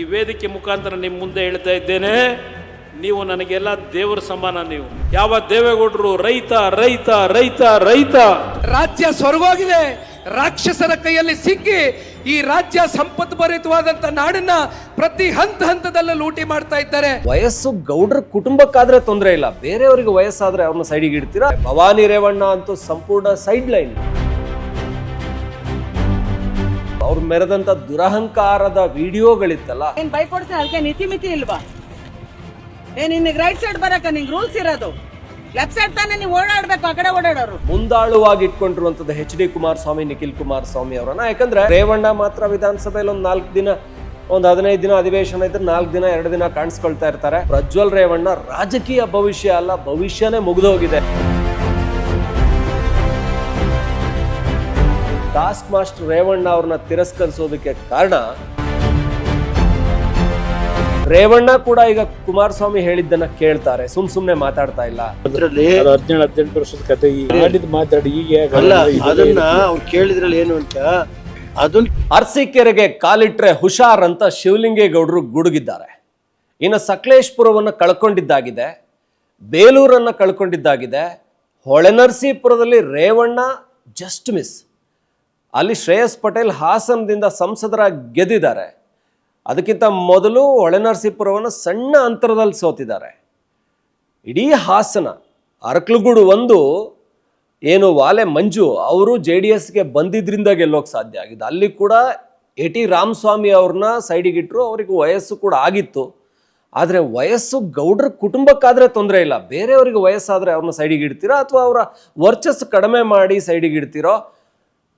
ಈ ವೇದಿಕೆ ಮುಖಾಂತರ ನಿಮ್ಮ ಮುಂದೆ ಹೇಳ್ತಾ ಇದ್ದೇನೆ ನೀವು ನನಗೆಲ್ಲ ದೇವರ ಸಮಾನ ನೀವು. ಯಾವ ದೇವೇಗೌಡರು ರೈತ ರೈತ ರೈತ ರೈತ. ರಾಜ್ಯ ಸ್ವರ್ಗೋಗಿದೆ. ರಾಕ್ಷಸರ ಕೈಯಲ್ಲಿ ಸಿಕ್ಕಿ ಈ ರಾಜ್ಯ ಸಂಪತ್ತು ಭರಿತವಾದಂತ ನಾಡನ್ನ ಪ್ರತಿ ಹಂತ ಹಂತದಲ್ಲೂ ಲೂಟಿ ಮಾಡ್ತಾ ಇದ್ದಾರೆ. ವಯಸ್ಸು ಗೌಡ್ರ ಕುಟುಂಬಕ್ಕಾದ್ರೆ ತೊಂದರೆ ಇಲ್ಲ. ಬೇರೆಯವರಿಗೆ ವಯಸ್ಸಾದ್ರೆ ಅವ್ರನ್ನ ಸೈಡಿಗೆ ಇಡ್ತೀರಾ? ಭವಾನಿ ರೇವಣ್ಣ ಅಂತೂ ಸಂಪೂರ್ಣ ಸೈಡ್ ಲೈನ್ ಮೆರೆದಂತ ದುರಹಂಕಾರದ ವಿಡಿಯೋಗಳಿತ್ತಲ್ಲ? ಏನ್ ಬೈಕೊಡ್ತೀನಿ ಅದಕ್ಕೆ ನಿತಿ ಮಿತಿ ಇಲ್ವಾ ಏನ್ ನಿನ್ಗೆ ರೈಟ್ ಸೈಡ್ ಬರಕ ನಿಂಗೆ ರೂಲ್ಸ್ ಇರೋದು. ಲೆಫ್ಟ್ ಸೈಡ್ ತಾನೇ ನೀವು ಓಡಾಡ್ಬೇಕು ಆ ಕಡೆ ಓಡಾಡೋರು. ಮುಂದಾಳುವಾಗಿ ಇಟ್ಕೊಂಡಿರುವಂತದ್ದು ಎಚ್ ಡಿ ಕುಮಾರಸ್ವಾಮಿ ನಿಖಿಲ್ ಕುಮಾರಸ್ವಾಮಿ ಅವರನ್ನ ಯಾಕಂದ್ರೆ ರೇವಣ್ಣ ಮಾತ್ರ ವಿಧಾನಸಭೆಯಲ್ಲಿ ಒಂದು ನಾಲ್ಕು ದಿನ ಒಂದು ಹದಿನೈದು ದಿನ ಅಧಿವೇಶನ ಇದ್ರೆ ನಾಲ್ಕು ದಿನ ಎರಡು ದಿನ ಕಾಣಿಸ್ಕೊಳ್ತಾ ಇರ್ತಾರೆ. ಪ್ರಜ್ವಲ್ ರೇವಣ್ಣ ರಾಜಕೀಯ ಭವಿಷ್ಯ ಅಲ್ಲ ಭವಿಷ್ಯನೇ ಮುಗಿದೋಗಿದೆ. ಟಾಸ್ಕ್ ಮಾಸ್ಟರ್ ರೇವಣ್ಣ ಅವ್ರನ್ನ ತಿರಸ್ಕರಿಸೋದಕ್ಕೆ ಕಾರಣ ರೇವಣ್ಣ ಕೂಡ ಈಗ ಕುಮಾರಸ್ವಾಮಿ ಹೇಳಿದ್ದನ್ನ ಕೇಳ್ತಾರೆ. ಸುಮ್ ಸುಮ್ನೆ ಮಾತಾಡ್ತಾ ಇಲ್ಲ. ಅದ್ರಲ್ಲಿ ಅದು ಹದಿನೇಳು ಹದಿನೆಂಟು ವರ್ಷದ ಕತೆ. ಮಾತಾಡಿ ಈಗ ಅಲ್ಲ? ಅದನ್ನ ಅವ್ರು ಕೇಳಿದ್ರಲ್ಲಿ ಏನು ಅಂತ ಅದನ್ನ ಅರಸೀಕೆರೆಗೆ ಕಾಲಿಟ್ರೆ ಹುಷಾರ್ ಅಂತ ಶಿವಲಿಂಗೇಗೌಡರು ಗುಡುಗಿದ್ದಾರೆ. ಇನ್ನು ಸಕಲೇಶ್ಪುರವನ್ನು ಕಳ್ಕೊಂಡಿದ್ದಾಗಿದೆ. ಬೇಲೂರನ್ನ ಕಳ್ಕೊಂಡಿದ್ದಾಗಿದೆ. ಹೊಳೆನರಸೀಪುರದಲ್ಲಿ ರೇವಣ್ಣ ಜಸ್ಟ್ ಮಿಸ್ ಅಲ್ಲಿ ಶ್ರೇಯಸ್ ಪಟೇಲ್ ಹಾಸನದಿಂದ ಸಂಸದರಾಗಿ ಗೆದ್ದಿದ್ದಾರೆ. ಅದಕ್ಕಿಂತ ಮೊದಲು ಹೊಳೆನರಸೀಪುರವನ್ನು ಸಣ್ಣ ಅಂತರದಲ್ಲಿ ಸೋತಿದ್ದಾರೆ. ಇಡೀ ಹಾಸನ, ಅರಕ್ಲುಗೂಡು ಒಂದು, ಏನು ವಾಲೆ ಮಂಜು, ಅವರು ಜೆ ಡಿ ಎಸ್ಗೆ ಬಂದಿದ್ದರಿಂದ ಗೆಲ್ಲೋಕೆ ಸಾಧ್ಯ ಆಗಿದೆ. ಅಲ್ಲಿ ಕೂಡ ಎ ಟಿ ರಾಮಸ್ವಾಮಿ ಅವ್ರನ್ನ ಸೈಡಿಗಿಟ್ಟರು ಅವ್ರಿಗೆ ವಯಸ್ಸು ಕೂಡ ಆಗಿತ್ತು. ಆದರೆ ವಯಸ್ಸು ಗೌಡ್ರ ಕುಟುಂಬಕ್ಕಾದರೆ ತೊಂದರೆ ಇಲ್ಲ. ಬೇರೆಯವರಿಗೆ ವಯಸ್ಸಾದರೆ ಅವ್ರನ್ನ ಸೈಡಿಗೆ ಇಡ್ತೀರಾ, ಅಥವಾ ಅವರ ವರ್ಚಸ್ಸು ಕಡಿಮೆ ಮಾಡಿ ಸೈಡಿಗೆ ಇಡ್ತೀರೋ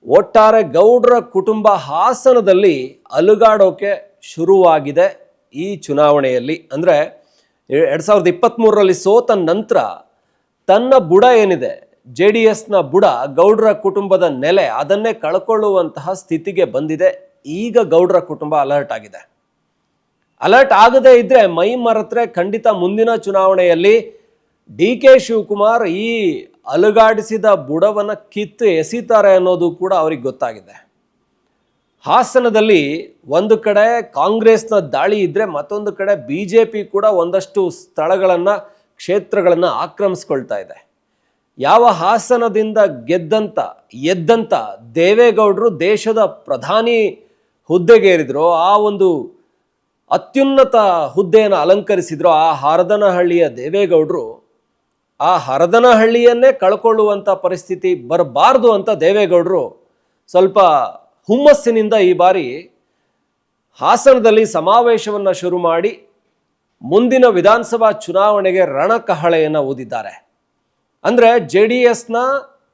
ಒಟ್ಟಾರೆ ಗೌಡ್ರ ಕುಟುಂಬ ಹಾಸನದಲ್ಲಿ ಅಲುಗಾಡೋಕೆ ಶುರುವಾಗಿದೆ ಈ ಚುನಾವಣೆಯಲ್ಲಿ. ಅಂದರೆ ಎರಡು ಸಾವಿರದ ಇಪ್ಪತ್ತ್ಮೂರರಲ್ಲಿ ಸೋತ ನಂತರ ತನ್ನ ಬುಡ ಏನಿದೆ, ಜೆ ಡಿ ಎಸ್ನ ಬುಡ ಗೌಡ್ರ ಕುಟುಂಬದ ನೆಲೆ ಅದನ್ನೇ ಕಳ್ಕೊಳ್ಳುವಂತಹ ಸ್ಥಿತಿಗೆ ಬಂದಿದೆ. ಈಗ ಗೌಡ್ರ ಕುಟುಂಬ ಅಲರ್ಟ್ ಆಗಿದೆ. ಅಲರ್ಟ್ ಆಗದೇ ಇದ್ದರೆ ಮೈ ಮರೆತ್ರೆ ಖಂಡಿತ ಮುಂದಿನ ಚುನಾವಣೆಯಲ್ಲಿ ಡಿ ಕೆ ಶಿವಕುಮಾರ್ ಈ ಅಲುಗಾಡಿಸಿದ ಬುಡವನ ಕಿತ್ತು ಎಸಿತಾರೆ ಅನ್ನೋದು ಕೂಡ ಅವ್ರಿಗೆ ಗೊತ್ತಾಗಿದೆ. ಹಾಸನದಲ್ಲಿ ಒಂದು ಕಡೆ ಕಾಂಗ್ರೆಸ್ನ ದಾಳಿ ಇದ್ದರೆ ಮತ್ತೊಂದು ಕಡೆ ಬಿ ಜೆ ಪಿ ಕೂಡ ಒಂದಷ್ಟು ಸ್ಥಳಗಳನ್ನು, ಕ್ಷೇತ್ರಗಳನ್ನು ಆಕ್ರಮಿಸ್ಕೊಳ್ತಾ ಇದೆ. ಯಾವ ಹಾಸನದಿಂದ ಗೆದ್ದಂತ ಎದ್ದಂಥ ದೇವೇಗೌಡರು ದೇಶದ ಪ್ರಧಾನಿ ಹುದ್ದೆಗೇರಿದ್ರೋ, ಆ ಒಂದು ಅತ್ಯುನ್ನತ ಹುದ್ದೆಯನ್ನು ಅಲಂಕರಿಸಿದ್ರು, ಆ ಹಾರದನಹಳ್ಳಿಯ ದೇವೇಗೌಡರು ಆ ಹರದನಹಳ್ಳಿಯನ್ನೇ ಕಳ್ಕೊಳ್ಳುವಂಥ ಪರಿಸ್ಥಿತಿ ಬರಬಾರ್ದು ಅಂತ ದೇವೇಗೌಡರು ಸ್ವಲ್ಪ ಹುಮ್ಮಸ್ಸಿನಿಂದ ಈ ಬಾರಿ ಹಾಸನದಲ್ಲಿ ಸಮಾವೇಶವನ್ನು ಶುರು ಮಾಡಿ ಮುಂದಿನ ವಿಧಾನಸಭಾ ಚುನಾವಣೆಗೆ ರಣಕಹಳೆಯನ್ನು ಊದಿದ್ದಾರೆ. ಅಂದರೆ ಜೆ ಡಿ ಎಸ್ನ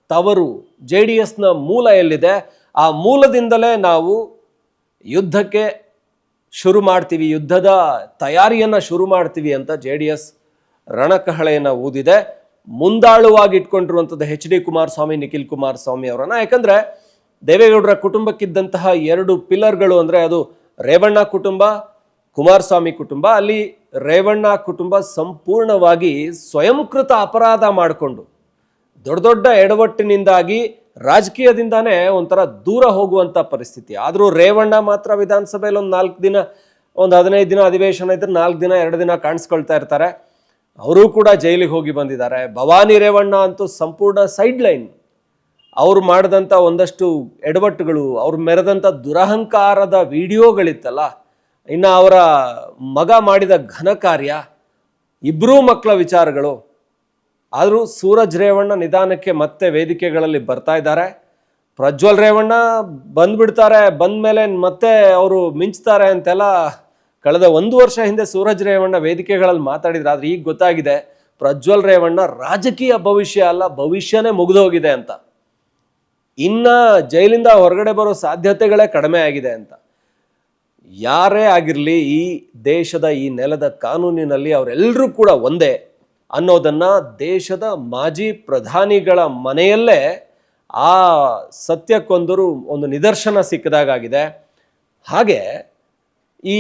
ತವರು ಜೆ ಡಿ ಎಸ್ನ ಮೂಲ ಎಲ್ಲಿದೆ? ಆ ಮೂಲದಿಂದಲೇ ನಾವು ಯುದ್ಧಕ್ಕೆ ಶುರು ಮಾಡ್ತೀವಿ, ಯುದ್ಧದ ತಯಾರಿಯನ್ನು ಶುರು ಮಾಡ್ತೀವಿ ಅಂತ ಜೆ ಡಿ ಎಸ್ ರಣಕಹಳೆಯನ್ನು ಊದಿದೆ. ಮುಂದಾಳುವಾಗಿ ಇಟ್ಕೊಂಡಿರುವಂಥದ್ದು ಎಚ್ ಡಿ ಕುಮಾರಸ್ವಾಮಿ, ನಿಖಿಲ್ ಕುಮಾರಸ್ವಾಮಿ ಅವರನ್ನ. ಯಾಕಂದ್ರೆ ದೇವೇಗೌಡರ ಕುಟುಂಬಕ್ಕಿದ್ದಂತಹ ಎರಡು ಪಿಲ್ಲರ್ಗಳು ಅಂದರೆ ಅದು ರೇವಣ್ಣ ಕುಟುಂಬ, ಕುಮಾರಸ್ವಾಮಿ ಕುಟುಂಬ. ಅಲ್ಲಿ ರೇವಣ್ಣ ಕುಟುಂಬ ಸಂಪೂರ್ಣವಾಗಿ ಸ್ವಯಂಕೃತ ಅಪರಾಧ ಮಾಡಿಕೊಂಡು, ದೊಡ್ಡ ದೊಡ್ಡ ಎಡವಟ್ಟಿನಿಂದಾಗಿ ರಾಜಕೀಯದಿಂದಾನೇ ಒಂಥರ ದೂರ ಹೋಗುವಂಥ ಪರಿಸ್ಥಿತಿ. ಆದರೂ ರೇವಣ್ಣ ಮಾತ್ರ ವಿಧಾನಸಭೆಯಲ್ಲಿ ಒಂದು ನಾಲ್ಕು ದಿನ, ಒಂದು ಹದಿನೈದು ದಿನ ಅಧಿವೇಶನ ಇದ್ರೆ ನಾಲ್ಕು ದಿನ, ಎರಡು ದಿನ ಕಾಣಿಸ್ಕೊಳ್ತಾ ಇರ್ತಾರೆ. ಅವರು ಕೂಡ ಜೈಲಿಗೆ ಹೋಗಿ ಬಂದಿದ್ದಾರೆ. ಭವಾನಿ ರೇವಣ್ಣ ಅಂತೂ ಸಂಪೂರ್ಣ ಸೈಡ್ ಲೈನ್ ಅವರು ಮಾಡಿದಂಥ ಒಂದಷ್ಟು ಎಡವಟ್ಟುಗಳು, ಅವ್ರು ಮೆರೆದಂಥ ದುರಹಂಕಾರದ ವಿಡಿಯೋಗಳಿತ್ತಲ್ಲ, ಇನ್ನು ಅವರ ಮಗ ಮಾಡಿದ ಘನ ಕಾರ್ಯ ಇಬ್ಬರೂ ಮಕ್ಕಳ ವಿಚಾರಗಳು. ಆದರೂ ಸೂರಜ್ ರೇವಣ್ಣ ನಿಧಾನಕ್ಕೆ ಮತ್ತೆ ವೇದಿಕೆಗಳಲ್ಲಿ ಬರ್ತಾ ಇದ್ದಾರೆ. ಪ್ರಜ್ವಲ್ ರೇವಣ್ಣ ಬಂದ್ಬಿಡ್ತಾರೆ ಬಂದ ಮೇಲೆ ಮತ್ತೆ ಅವರು ಮಿಂಚ್ತಾರೆ ಅಂತೆಲ್ಲ ಕಳೆದ ಒಂದು ವರ್ಷ ಹಿಂದೆ ಸೂರಜ್ ರೇವಣ್ಣ ವೇದಿಕೆಗಳಲ್ಲಿ ಮಾತಾಡಿದ್ರು, ಆದ್ರೆ ಈಗ ಗೊತ್ತಾಗಿದೆ, ಪ್ರಜ್ವಲ್ ರೇವಣ್ಣ ರಾಜಕೀಯ ಭವಿಷ್ಯ ಅಲ್ಲ, ಭವಿಷ್ಯನೇ ಮುಗಿದೋಗಿದೆ ಅಂತ. ಇನ್ನ ಜೈಲಿಂದ ಹೊರಗಡೆ ಬರೋ ಸಾಧ್ಯತೆಗಳೇ ಕಡಿಮೆ ಆಗಿದೆ ಅಂತ. ಯಾರೇ ಆಗಿರಲಿ, ಈ ದೇಶದ ಈ ನೆಲದ ಕಾನೂನಿನಲ್ಲಿ ಅವರೆಲ್ಲರೂ ಕೂಡ ಒಂದೇ ಅನ್ನೋದನ್ನ ದೇಶದ ಮಾಜಿ ಪ್ರಧಾನಿಗಳ ಮನೆಯಲ್ಲೇ ಆ ಸತ್ಯಕ್ಕೊಂದರು ಒಂದು ನಿದರ್ಶನ ಸಿಕ್ಕದಾಗಿದೆ ಹಾಗೆ ಈ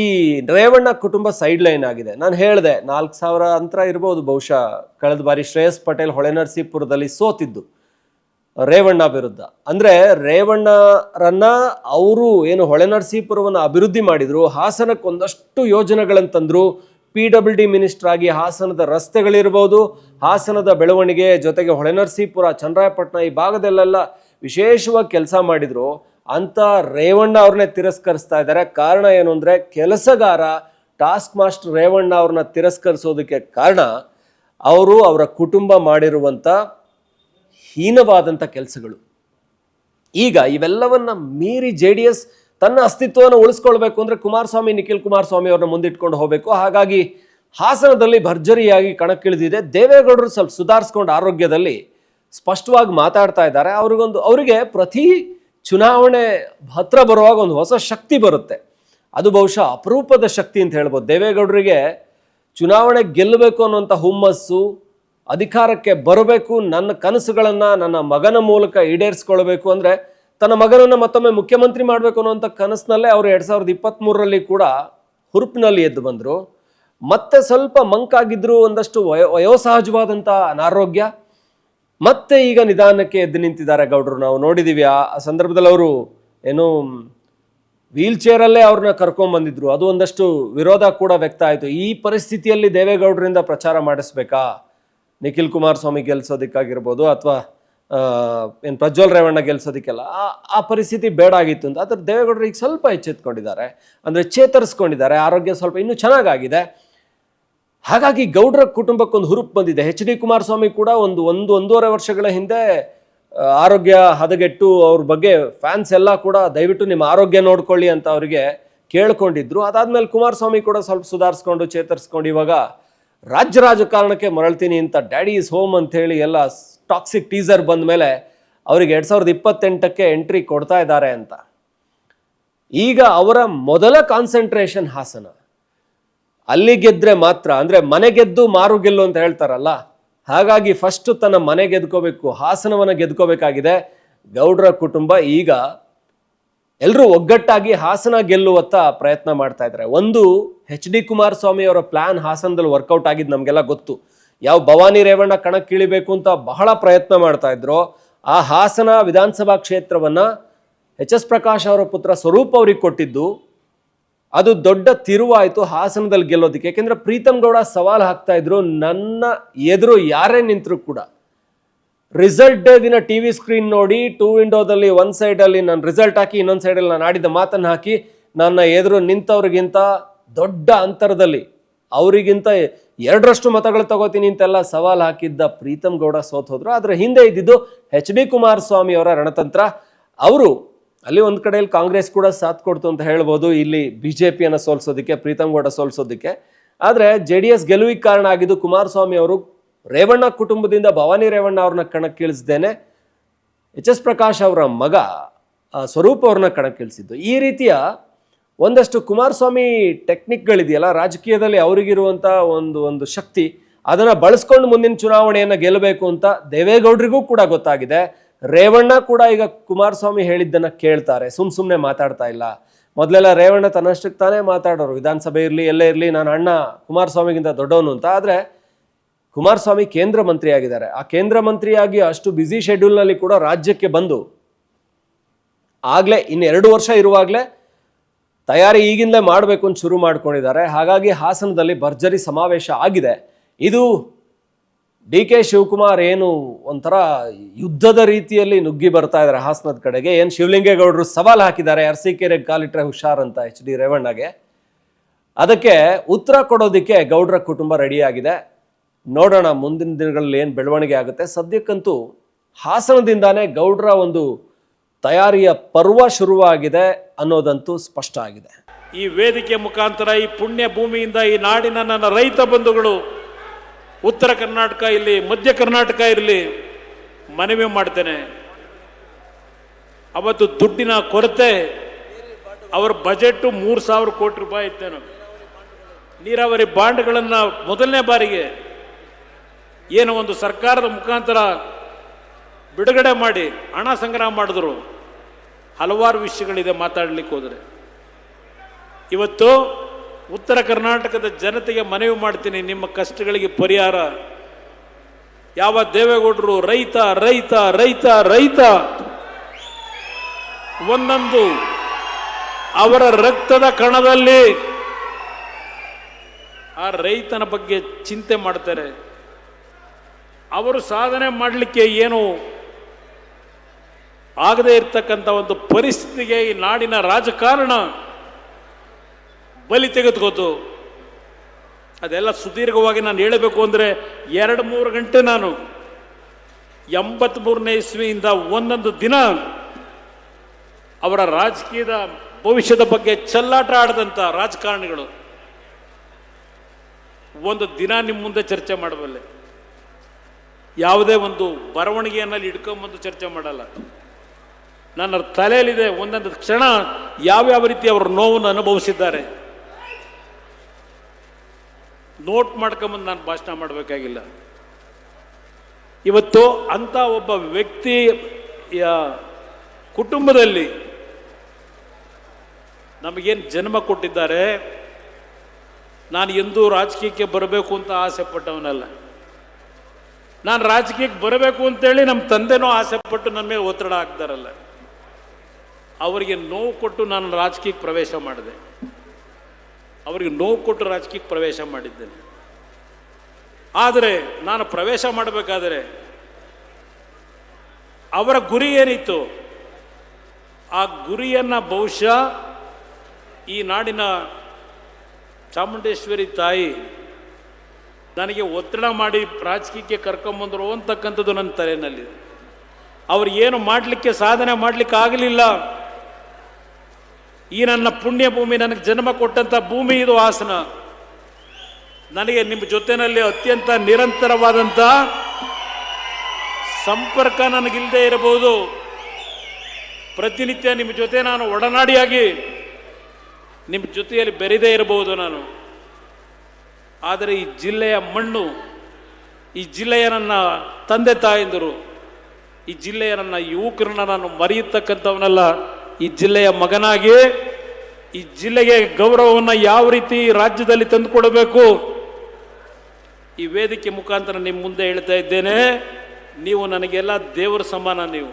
ರೇವಣ್ಣ ಕುಟುಂಬ ಸೈಡ್ ಲೈನ್ ಆಗಿದೆ. ನಾನು ಹೇಳಿದೆ, ನಾಲ್ಕು ಸಾವಿರ ಅಂತರ ಇರ್ಬೋದು ಬಹುಶಃ. ಕಳೆದ ಬಾರಿ ಶ್ರೇಯಸ್ ಪಟೇಲ್ ಹೊಳೆನರಸೀಪುರದಲ್ಲಿ ಸೋತಿದ್ದು ರೇವಣ್ಣ ವಿರುದ್ಧ. ಅಂದರೆ ರೇವಣ್ಣರನ್ನ ಅವರು ಏನು ಹೊಳೆನರಸೀಪುರವನ್ನು ಅಭಿವೃದ್ಧಿ ಮಾಡಿದರು, ಹಾಸನಕ್ಕೆ ಒಂದಷ್ಟು ಯೋಜನೆಗಳನ್ನು ತಂದರು. ಪಿ ಡಬ್ಲ್ಯೂ ಡಿ ಮಿನಿಸ್ಟರ್ ಆಗಿ ಹಾಸನದ ರಸ್ತೆಗಳಿರ್ಬೋದು, ಹಾಸನದ ಬೆಳವಣಿಗೆ ಜೊತೆಗೆ ಹೊಳೆನರಸೀಪುರ ಚಂದ್ರಾಯಪಟ್ಟಣ ಈ ಭಾಗದಲ್ಲೆಲ್ಲ ವಿಶೇಷವಾಗಿ ಕೆಲಸ ಮಾಡಿದ್ರು. ಅಂತ ರೇವಣ್ಣ ಅವ್ರನ್ನೇ ತಿರಸ್ಕರಿಸ್ತಾ ಇದ್ದಾರೆ. ಕಾರಣ ಏನು ಅಂದರೆ ಕೆಲಸಗಾರ ಟಾಸ್ಕ್ ಮಾಸ್ಟರ್ ರೇವಣ್ಣ ಅವ್ರನ್ನ ತಿರಸ್ಕರಿಸೋದಕ್ಕೆ ಕಾರಣ ಅವರು ಅವರ ಕುಟುಂಬ ಮಾಡಿರುವಂಥ ಹೀನವಾದಂಥ ಕೆಲಸಗಳು. ಈಗ ಇವೆಲ್ಲವನ್ನ ಮೀರಿ ಜೆ ಡಿ ಎಸ್ ತನ್ನ ಅಸ್ತಿತ್ವವನ್ನು ಉಳಿಸ್ಕೊಳ್ಬೇಕು ಅಂದರೆ ಕುಮಾರಸ್ವಾಮಿ, ನಿಖಿಲ್ ಕುಮಾರಸ್ವಾಮಿ ಅವ್ರನ್ನ ಮುಂದಿಟ್ಕೊಂಡು ಹೋಗಬೇಕು. ಹಾಗಾಗಿ ಹಾಸನದಲ್ಲಿ ಭರ್ಜರಿಯಾಗಿ ಕಣಕ್ಕಿಳಿದಿದೆ. ದೇವೇಗೌಡರು ಸ್ವಲ್ಪ ಸುಧಾರಿಸ್ಕೊಂಡು ಆರೋಗ್ಯದಲ್ಲಿ ಸ್ಪಷ್ಟವಾಗಿ ಮಾತಾಡ್ತಾ ಇದ್ದಾರೆ. ಅವ್ರಿಗೊಂದು, ಅವರಿಗೆ ಪ್ರತಿ ಚುನಾವಣೆ ಹತ್ರ ಬರುವಾಗ ಒಂದು ಹೊಸ ಶಕ್ತಿ ಬರುತ್ತೆ. ಅದು ಬಹುಶಃ ಅಪರೂಪದ ಶಕ್ತಿ ಅಂತ ಹೇಳ್ಬೋದು. ದೇವೇಗೌಡರಿಗೆ ಚುನಾವಣೆ ಗೆಲ್ಲಬೇಕು ಅನ್ನುವಂಥ ಹುಮ್ಮಸ್ಸು, ಅಧಿಕಾರಕ್ಕೆ ಬರಬೇಕು, ನನ್ನ ಕನಸುಗಳನ್ನು ನನ್ನ ಮಗನ ಮೂಲಕ ಈಡೇರಿಸ್ಕೊಳ್ಬೇಕು ಅಂದರೆ ತನ್ನ ಮಗನನ್ನು ಮತ್ತೊಮ್ಮೆ ಮುಖ್ಯಮಂತ್ರಿ ಮಾಡಬೇಕು ಅನ್ನೋಂಥ ಕನಸಿನಲ್ಲೇ ಅವರು ಎರಡು ಸಾವಿರದ ಇಪ್ಪತ್ತ್ಮೂರರಲ್ಲಿ ಕೂಡ ಹುರುಪಿನಲ್ಲಿ ಎದ್ದು ಬಂದರು. ಮತ್ತೆ ಸ್ವಲ್ಪ ಮಂಕಾಗಿದ್ರು ಒಂದಷ್ಟು ವಯೋ ವಯೋಸಹಜವಾದಂಥ ಅನಾರೋಗ್ಯ ಮತ್ತೆ ಈಗ ನಿಧಾನಕ್ಕೆ ಎದ್ದು ನಿಂತಿದ್ದಾರೆ ಗೌಡ್ರು. ನಾವು ನೋಡಿದ್ದೀವಿ ಆ ಸಂದರ್ಭದಲ್ಲಿ ಅವರು ಏನು ವೀಲ್ ಚೇರಲ್ಲೇ ಅವ್ರನ್ನ ಕರ್ಕೊಂಡ್ ಬಂದಿದ್ರು. ಅದು ಒಂದಷ್ಟು ವಿರೋಧ ಕೂಡ ವ್ಯಕ್ತ ಆಯಿತು. ಈ ಪರಿಸ್ಥಿತಿಯಲ್ಲಿ ದೇವೇಗೌಡರಿಂದ ಪ್ರಚಾರ ಮಾಡಿಸ್ಬೇಕಾ? ನಿಖಿಲ್ ಕುಮಾರಸ್ವಾಮಿ ಗೆಲ್ಸೋದಕ್ಕಾಗಿರ್ಬೋದು ಅಥವಾ ಏನು ಪ್ರಜ್ವಲ್ ರೇವಣ್ಣ ಗೆಲ್ಸೋದಕ್ಕೆಲ್ಲ, ಆ ಆ ಪರಿಸ್ಥಿತಿ ಬೇಡ ಆಗಿತ್ತು ಅಂತ. ಅದ್ರ ದೇವೇಗೌಡರು ಈಗ ಸ್ವಲ್ಪ ಎಚ್ಚೆತ್ಕೊಂಡಿದ್ದಾರೆ. ಅಂದರೆ ಚೇತರಿಸ್ಕೊಂಡಿದ್ದಾರೆ. ಆರೋಗ್ಯ ಸ್ವಲ್ಪ ಇನ್ನೂ ಚೆನ್ನಾಗಾಗಿದೆ. ಹಾಗಾಗಿ ಗೌಡ್ರ ಕುಟುಂಬಕ್ಕೊಂದು ಹುರುಪು ಬಂದಿದೆ. ಎಚ್ ಡಿ ಕುಮಾರಸ್ವಾಮಿ ಕೂಡ ಒಂದು ಒಂದು ಒಂದೂವರೆ ವರ್ಷಗಳ ಹಿಂದೆ ಆರೋಗ್ಯ ಹದಗೆಟ್ಟು ಅವ್ರ ಬಗ್ಗೆ ಫ್ಯಾನ್ಸ್ ಎಲ್ಲ ಕೂಡ ದಯವಿಟ್ಟು ನಿಮ್ಮ ಆರೋಗ್ಯ ನೋಡ್ಕೊಳ್ಳಿ ಅಂತ ಅವರಿಗೆ ಕೇಳ್ಕೊಂಡಿದ್ರು. ಅದಾದ್ಮೇಲೆ ಕುಮಾರಸ್ವಾಮಿ ಕೂಡ ಸ್ವಲ್ಪ ಸುಧಾರಿಸ್ಕೊಂಡು, ಚೇತರಿಸ್ಕೊಂಡು ಇವಾಗ ರಾಜ್ಯ ರಾಜಕಾರಣಕ್ಕೆ ಮರಳ್ತೀನಿ ಅಂತ ಡ್ಯಾಡಿ ಇಸ್ ಹೋಮ್ ಅಂತ ಹೇಳಿ ಎಲ್ಲ ಟಾಕ್ಸಿಕ್ ಟೀಸರ್ ಬಂದ ಮೇಲೆ ಅವರಿಗೆ ಎರಡ್ ಸಾವಿರದ ಇಪ್ಪತ್ತೆಂಟಕ್ಕೆ ಎಂಟ್ರಿ ಕೊಡ್ತಾ ಇದ್ದಾರೆ ಅಂತ. ಈಗ ಅವರ ಮೊದಲ ಕಾನ್ಸಂಟ್ರೇಷನ್ ಹಾಸನ. ಅಲ್ಲಿ ಗೆದ್ರೆ ಮಾತ್ರ, ಅಂದ್ರೆ ಮನೆ ಗೆದ್ದು ಮಾರು ಗೆಲ್ಲು ಅಂತ ಹೇಳ್ತಾರಲ್ಲ, ಹಾಗಾಗಿ ಫಸ್ಟ್ ತನ್ನ ಮನೆ ಗೆದ್ಕೋಬೇಕು, ಹಾಸನವನ್ನ ಗೆದ್ಕೋಬೇಕಾಗಿದೆ. ಗೌಡ್ರ ಕುಟುಂಬ ಈಗ ಎಲ್ಲರೂ ಒಗ್ಗಟ್ಟಾಗಿ ಹಾಸನ ಗೆಲ್ಲುವತ್ತ ಪ್ರಯತ್ನ ಮಾಡ್ತಾ ಇದ್ದಾರೆ. ಒಂದು ಎಚ್ ಡಿ ಕುಮಾರಸ್ವಾಮಿ ಅವರ ಪ್ಲಾನ್ ಹಾಸನದಲ್ಲಿ ವರ್ಕೌಟ್ ಆಗಿದ್ದು ನಮಗೆಲ್ಲ ಗೊತ್ತು. ಯಾವ ಭವಾನಿ ರೇವಣ್ಣ ಕಣಕ್ಕಿಳಿಬೇಕು ಅಂತ ಬಹಳ ಪ್ರಯತ್ನ ಮಾಡ್ತಾ ಇದ್ರು. ಆ ಹಾಸನ ವಿಧಾನಸಭಾ ಕ್ಷೇತ್ರವನ್ನ ಎಚ್ ಎಸ್ ಪ್ರಕಾಶ್ ಅವರ ಪುತ್ರ ಸ್ವರೂಪ್ ಅವ್ರಿಗೆ ಕೊಟ್ಟಿದ್ದು ಅದು ದೊಡ್ಡ ತಿರುವಾಯಿತು ಹಾಸನದಲ್ಲಿ ಗೆಲ್ಲೋದಕ್ಕೆ. ಯಾಕೆಂದ್ರೆ ಪ್ರೀತಮ್ ಗೌಡ ಸವಾಲು ಹಾಕ್ತಾ ಇದ್ರು, ನನ್ನ ಎದುರು ಯಾರೇ ನಿಂತರು ಕೂಡ. ರಿಸಲ್ಟ್ ಡೇ ದಿನ ಟಿ ವಿ ಸ್ಕ್ರೀನ್ ನೋಡಿ, ಟೂ ವಿಂಡೋದಲ್ಲಿ ಒಂದು ಸೈಡಲ್ಲಿ ನಾನು ರಿಸಲ್ಟ್ ಹಾಕಿ, ಇನ್ನೊಂದು ಸೈಡಲ್ಲಿ ನಾನು ಆಡಿದ ಮಾತನ್ನು ಹಾಕಿ, ನನ್ನ ಎದುರು ನಿಂತವ್ರಿಗಿಂತ ದೊಡ್ಡ ಅಂತರದಲ್ಲಿ, ಅವರಿಗಿಂತ ಎರಡರಷ್ಟು ಮತಗಳು ತಗೋತೀನಿ ಅಂತೆಲ್ಲ ಸವಾಲು ಹಾಕಿದ್ದ ಪ್ರೀತಮ್ ಗೌಡ ಸೋತ್ ಹೋದ್ರು. ಆದ್ರೆ ಹಿಂದೆ ಇದ್ದಿದ್ದು ಎಚ್ ಡಿ ಕುಮಾರಸ್ವಾಮಿ ಅವರ ರಣತಂತ್ರ. ಅವರು ಅಲ್ಲಿ ಒಂದು ಕಡೆಯಲ್ಲಿ ಕಾಂಗ್ರೆಸ್ ಕೂಡ ಸಾಥ್ ಕೊಡ್ತು ಅಂತ ಹೇಳ್ಬೋದು. ಇಲ್ಲಿ ಬಿ ಜೆ ಪಿಯನ್ನು ಸೋಲ್ಸೋದಕ್ಕೆ ಪ್ರೀತಮ್ ಗೌಡ ಸೋಲ್ಸೋದಕ್ಕೆ. ಆದರೆ ಜೆ ಡಿ ಎಸ್ ಗೆಲುವಿಗೆ ಕಾರಣ ಆಗಿದ್ದು ಕುಮಾರಸ್ವಾಮಿ ಅವರು ರೇವಣ್ಣ ಕುಟುಂಬದಿಂದ ಭವಾನಿ ರೇವಣ್ಣ ಅವ್ರನ್ನ ಕಣಕ್ಕಿಳಿಸ್ದೇನೆ ಎಚ್ ಎಸ್ ಪ್ರಕಾಶ್ ಅವರ ಮಗ ಸ್ವರೂಪ್ ಅವ್ರನ್ನ ಕಣಕ್ಕಿಳಿಸಿದ್ದು. ಈ ರೀತಿಯ ಒಂದಷ್ಟು ಕುಮಾರಸ್ವಾಮಿ ಟೆಕ್ನಿಕ್ಗಳಿದೆಯಲ್ಲ, ರಾಜಕೀಯದಲ್ಲಿ ಅವರಿಗಿರುವಂಥ ಒಂದು ಒಂದು ಶಕ್ತಿ, ಅದನ್ನು ಬಳಸ್ಕೊಂಡು ಮುಂದಿನ ಚುನಾವಣೆಯನ್ನು ಗೆಲ್ಲಬೇಕು ಅಂತ ದೇವೇಗೌಡರಿಗೂ ಕೂಡ ಗೊತ್ತಾಗಿದೆ. ರೇವಣ್ಣ ಕೂಡ ಈಗ ಕುಮಾರಸ್ವಾಮಿ ಹೇಳಿದ್ದನ್ನ ಕೇಳ್ತಾರೆ. ಸುಮ್ ಸುಮ್ಮನೆ ಮಾತಾಡ್ತಾ ಇಲ್ಲ. ಮೊದಲೆಲ್ಲ ರೇವಣ್ಣ ತನ್ನಷ್ಟಕ್ಕೆ ತಾನೇ ಮಾತಾಡೋರು. ವಿಧಾನಸಭೆ ಇರಲಿ, ಎಲ್ಲೇ ಇರಲಿ, ನಾನು ಅಣ್ಣ ಕುಮಾರಸ್ವಾಮಿಗಿಂತ ದೊಡ್ಡವನು ಅಂತ. ಆದರೆ ಕುಮಾರಸ್ವಾಮಿ ಕೇಂದ್ರ ಮಂತ್ರಿ ಆಗಿದ್ದಾರೆ ಆ ಕೇಂದ್ರ ಮಂತ್ರಿಯಾಗಿ ಅಷ್ಟು ಬ್ಯುಸಿ ಶೆಡ್ಯೂಲ್ನಲ್ಲಿ ಕೂಡ ರಾಜ್ಯಕ್ಕೆ ಬಂದು ಆಗಲೇ ಇನ್ನೆರಡು ವರ್ಷ ಇರುವಾಗಲೇ ತಯಾರಿ ಈಗಿಂದಲೇ ಮಾಡಬೇಕು ಅಂತ ಶುರು ಮಾಡ್ಕೊಂಡಿದ್ದಾರೆ. ಹಾಗಾಗಿ ಹಾಸನದಲ್ಲಿ ಭರ್ಜರಿ ಸಮಾವೇಶ ಆಗಿದೆ. ಇದು ಡಿ ಕೆ ಶಿವಕುಮಾರ್ ಏನು ಒಂಥರ ಯುದ್ಧದ ರೀತಿಯಲ್ಲಿ ನುಗ್ಗಿ ಬರ್ತಾ ಇದ್ದಾರೆ ಹಾಸನದ ಕಡೆಗೆ. ಏನು ಶಿವಲಿಂಗೇಗೌಡರು ಸವಾಲು ಹಾಕಿದ್ದಾರೆ ಅರಸೀಕೆರೆಗೆ ಕಾಲಿಟ್ರೆ ಹುಷಾರ್ ಅಂತ ಎಚ್ ಡಿ ರೇವಣ್ಣಗೆ. ಅದಕ್ಕೆ ಉತ್ತರ ಕೊಡೋದಕ್ಕೆ ಗೌಡ್ರ ಕುಟುಂಬ ರೆಡಿಯಾಗಿದೆ ನೋಡೋಣ, ಮುಂದಿನ ದಿನಗಳಲ್ಲಿ ಏನು ಬೆಳವಣಿಗೆ ಆಗುತ್ತೆ. ಸದ್ಯಕ್ಕಂತೂ ಹಾಸನದಿಂದಾನೇ ಗೌಡ್ರ ಒಂದು ತಯಾರಿಯ ಪರ್ವ ಶುರುವಾಗಿದೆ ಅನ್ನೋದಂತೂ ಸ್ಪಷ್ಟ ಆಗಿದೆ. ಈ ವೇದಿಕೆ ಮುಖಾಂತರ ಈ ಪುಣ್ಯ ಭೂಮಿಯಿಂದ ಈ ನಾಡಿನ ನನ್ನ ರೈತ ಬಂಧುಗಳು ಉತ್ತರ ಕರ್ನಾಟಕ ಇಲ್ಲಿ ಮಧ್ಯ ಕರ್ನಾಟಕ ಇರಲಿ, ಮನವಿ ಮಾಡ್ತೇನೆ. ಅವತ್ತು ದುಡ್ಡಿನ ಕೊರತೆ, ಅವರ ಬಜೆಟ್ ಮೂರು ಸಾವಿರ ಕೋಟಿ ರೂಪಾಯಿ ಇತ್ತೇನು ನೀರಾವರಿ ಬಾಂಡ್ಗಳನ್ನು ಮೊದಲನೇ ಬಾರಿಗೆ ಏನು ಒಂದು ಸರ್ಕಾರದ ಮುಖಾಂತರ ಬಿಡುಗಡೆ ಮಾಡಿ ಹಣ ಸಂಗ್ರಹ ಮಾಡಿದ್ರು. ಹಲವಾರು ವಿಷಯಗಳಿದೆ ಮಾತಾಡಲಿಕ್ಕೆ ಹೋದರೆ. ಇವತ್ತು ಉತ್ತರ ಕರ್ನಾಟಕದ ಜನತೆಗೆ ಮನವಿ ಮಾಡ್ತೀನಿ. ನಿಮ್ಮ ಕಷ್ಟಗಳಿಗೆ ಪರಿಹಾರ. ಯಾವ ದೇವೇಗೌಡರು ರೈತ ರೈತ ರೈತ ರೈತ. ಒಂದೊಂದು ಅವರ ರಕ್ತದ ಕಣದಲ್ಲಿ ಆ ರೈತನ ಬಗ್ಗೆ ಚಿಂತೆ ಮಾಡ್ತಾರೆ. ಅವರು ಸಾಧನೆ ಮಾಡಲಿಕ್ಕೆ ಏನು ಆಗದೇ ಇರ್ತಕ್ಕಂಥ ಒಂದು ಪರಿಸ್ಥಿತಿಗೆ ಈ ನಾಡಿನ ರಾಜಕಾರಣ ಬಲಿ ತೆಗೆದುಕೋತು. ಅದೆಲ್ಲ ಸುದೀರ್ಘವಾಗಿ ನಾನು ಹೇಳಬೇಕು ಅಂದರೆ ಎರಡು ಮೂರು ಗಂಟೆ ನಾನು ಎಂಬತ್ಮೂರನೇ ಇಸ್ವಿಯಿಂದ ಒಂದೊಂದು ದಿನ ಅವರ ರಾಜಕೀಯದ ಭವಿಷ್ಯದ ಬಗ್ಗೆ ಚೆಲ್ಲಾಟ ಆಡದಂಥ ರಾಜಕಾರಣಿಗಳು. ಒಂದು ದಿನ ನಿಮ್ಮ ಮುಂದೆ ಚರ್ಚೆ ಮಾಡಬಲ್ಲೆ. ಯಾವುದೇ ಒಂದು ಬರವಣಿಗೆಯಲ್ಲಿ ಇಟ್ಕೊಂಬಂದು ಚರ್ಚೆ ಮಾಡಲ್ಲ. ನನ್ನ ತಲೆಯಲ್ಲಿದೆ ಒಂದೊಂದು ಕ್ಷಣ ಯಾವ್ಯಾವ ರೀತಿ ಅವರ ನೋವನ್ನು ಅನುಭವಿಸಿದ್ದಾರೆ. ನೋಟ್ ಮಾಡ್ಕೊಂಬಂದು ನಾನು ಭಾಷಣ ಮಾಡಬೇಕಾಗಿಲ್ಲ. ಇವತ್ತು ಅಂಥ ಒಬ್ಬ ವ್ಯಕ್ತಿ ಕುಟುಂಬದಲ್ಲಿ ನಮಗೇನು ಜನ್ಮ ಕೊಟ್ಟಿದ್ದಾರೆ, ನಾನು ಎಂದೂ ರಾಜಕೀಯಕ್ಕೆ ಬರಬೇಕು ಅಂತ ಆಸೆ ಪಟ್ಟವನಲ್ಲ. ನಾನು ರಾಜಕೀಯಕ್ಕೆ ಬರಬೇಕು ಅಂತೇಳಿ ನಮ್ಮ ತಂದೆನೂ ಆಸೆ ಪಟ್ಟು ನನ್ನ ಮೇಲೆ ಒತ್ತಡ ಹಾಕ್ತಾರಲ್ಲ ಅವರಿಗೆ ನೋವು ಕೊಟ್ಟು ನಾನು ರಾಜಕೀಯಕ್ಕೆ ಪ್ರವೇಶ ಮಾಡಿದೆ. ಅವರಿಗೆ ನೋವು ಕೊಟ್ಟು ರಾಜಕೀಯಕ್ಕೆ ಪ್ರವೇಶ ಮಾಡಿದ್ದೇನೆ. ಆದರೆ ನಾನು ಪ್ರವೇಶ ಮಾಡಬೇಕಾದರೆ ಅವರ ಗುರಿ ಏನಿತ್ತು? ಆ ಗುರಿಯನ್ನು ಬಹುಶಃ ಈ ನಾಡಿನ ಚಾಮುಂಡೇಶ್ವರಿ ತಾಯಿ ನನಗೆ ಒತ್ತಡ ಮಾಡಿ ರಾಜಕೀಯಕ್ಕೆ ಕರ್ಕೊಂಬಂದರು ಅಂತಕ್ಕಂಥದ್ದು ನನ್ನ ತಲೆಯಲ್ಲಿ ಅವ್ರು ಏನು ಮಾಡಲಿಕ್ಕೆ ಸಾಧನೆ ಮಾಡಲಿಕ್ಕೆ ಆಗಲಿಲ್ಲ. ಈ ನನ್ನ ಪುಣ್ಯ ಭೂಮಿ ನನಗೆ ಜನ್ಮ ಕೊಟ್ಟಂಥ ಭೂಮಿ ಇದು ಹಾಸನ ನನಗೆ ನಿಮ್ಮ ಜೊತೆಯಲ್ಲಿ ಅತ್ಯಂತ ನಿರಂತರವಾದಂಥ ಸಂಪರ್ಕ ನನಗಿಲ್ಲದೆ ಇರಬಹುದು. ಪ್ರತಿನಿತ್ಯ ನಿಮ್ಮ ಜೊತೆ ನಾನು ಒಡನಾಡಿಯಾಗಿ ನಿಮ್ಮ ಜೊತೆಯಲ್ಲಿ ಬೆರೆದೇ ಇರಬಹುದು ನಾನು. ಆದರೆ ಈ ಜಿಲ್ಲೆಯ ಮಣ್ಣು, ಈ ಜಿಲ್ಲೆಯ ನನ್ನ ತಂದೆ ತಾಯಂದಿರು, ಈ ಜಿಲ್ಲೆಯ ನನ್ನ ಯುವಕರನ್ನ ನಾನು ಮರೆಯತಕ್ಕಂಥವನಲ್ಲ. ಈ ಜಿಲ್ಲೆಯ ಮಗನಾಗಿ ಈ ಜಿಲ್ಲೆಗೆ ಗೌರವವನ್ನು ಯಾವ ರೀತಿ ರಾಜ್ಯದಲ್ಲಿ ತಂದುಕೊಡಬೇಕು ಈ ವೇದಿಕೆ ಮುಖಾಂತರ ನಿಮ್ಮ ಮುಂದೆ ಹೇಳ್ತಾ ಇದ್ದೇನೆ. ನೀವು ನನಗೆಲ್ಲ ದೇವರ ಸಮಾನ ನೀವು.